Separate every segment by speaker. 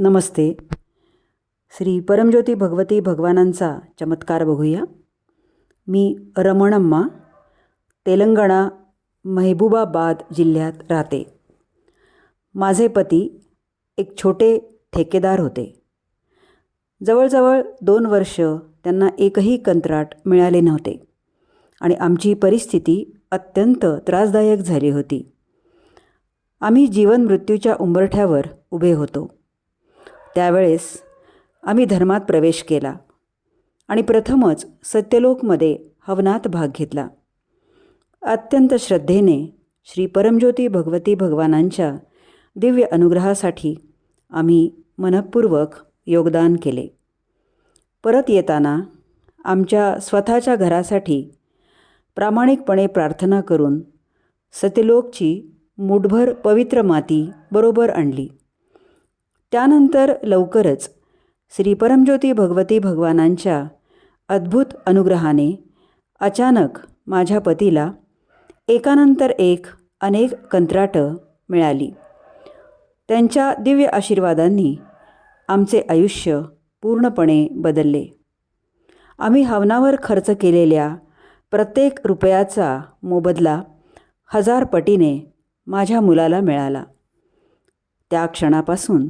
Speaker 1: नमस्ते. श्री परमज्योती भगवती भगवानांचा चमत्कार बघूया. मी रमणम्मा तेलंगणा मेहबूबाबाद जिल्ह्यात राहते. माझे पती एक छोटे ठेकेदार होते. जवळजवळ दोन वर्ष त्यांना एकही कंत्राट मिळाले नव्हते आणि आमची परिस्थिती अत्यंत त्रासदायक झाली होती. आम्ही जीवन मृत्यूच्या उंबरठ्यावर उभे होतो. त्यावेळेस आम्ही धर्मात प्रवेश केला आणि प्रथमच सत्यलोकमध्ये हवनात भाग घेतला. अत्यंत श्रद्धेने श्री परमज्योती भगवती भगवानांच्या दिव्य अनुग्रहासाठी आम्ही मनपूर्वक योगदान केले. परत येताना आमच्या स्वतःच्या घरासाठी प्रामाणिकपणे प्रार्थना करून सत्यलोकची मुठभर पवित्र माती बरोबर आणली. त्यानंतर लवकरच श्री परमज्योती भगवती भगवानांच्या अद्भुत अनुग्रहाने अचानक माझ्या पतीला एकानंतर एक अनेक कंत्राटं मिळाली. त्यांच्या दिव्य आशीर्वादांनी आमचे आयुष्य पूर्णपणे बदलले. आम्ही हवनावर खर्च केलेल्या प्रत्येक रुपयाचा मोबदला हजार पटीने माझ्या मुलाला मिळाला. त्या क्षणापासून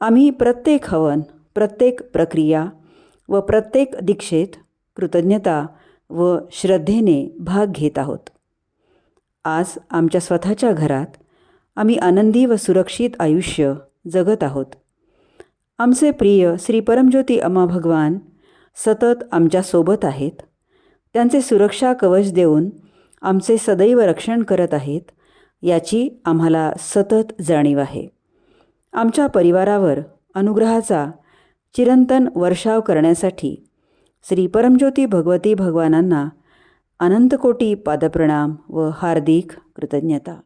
Speaker 1: आम्ही प्रत्येक हवन प्रत्येक प्रक्रिया व प्रत्येक दीक्षेत कृतज्ञता व श्रद्धेने भाग घेत आहोत. आज आमच्या स्वतःच्या घरात आम्ही आनंदी व सुरक्षित आयुष्य जगत आहोत. आमचे प्रिय श्री परमज्योती अम्मा भगवान सतत आमच्यासोबत आहेत. त्यांचे सुरक्षा कवच देऊन आमचे सदैव रक्षण करत आहेत याची आम्हाला सतत जाणीव आहे. आमच्या परिवारावर अनुग्रहाचा चिरंतन वर्षाव करण्यासाठी श्री परमज्योती भगवती भगवानांना अनंतकोटी पादप्रणाम व हार्दिक कृतज्ञता.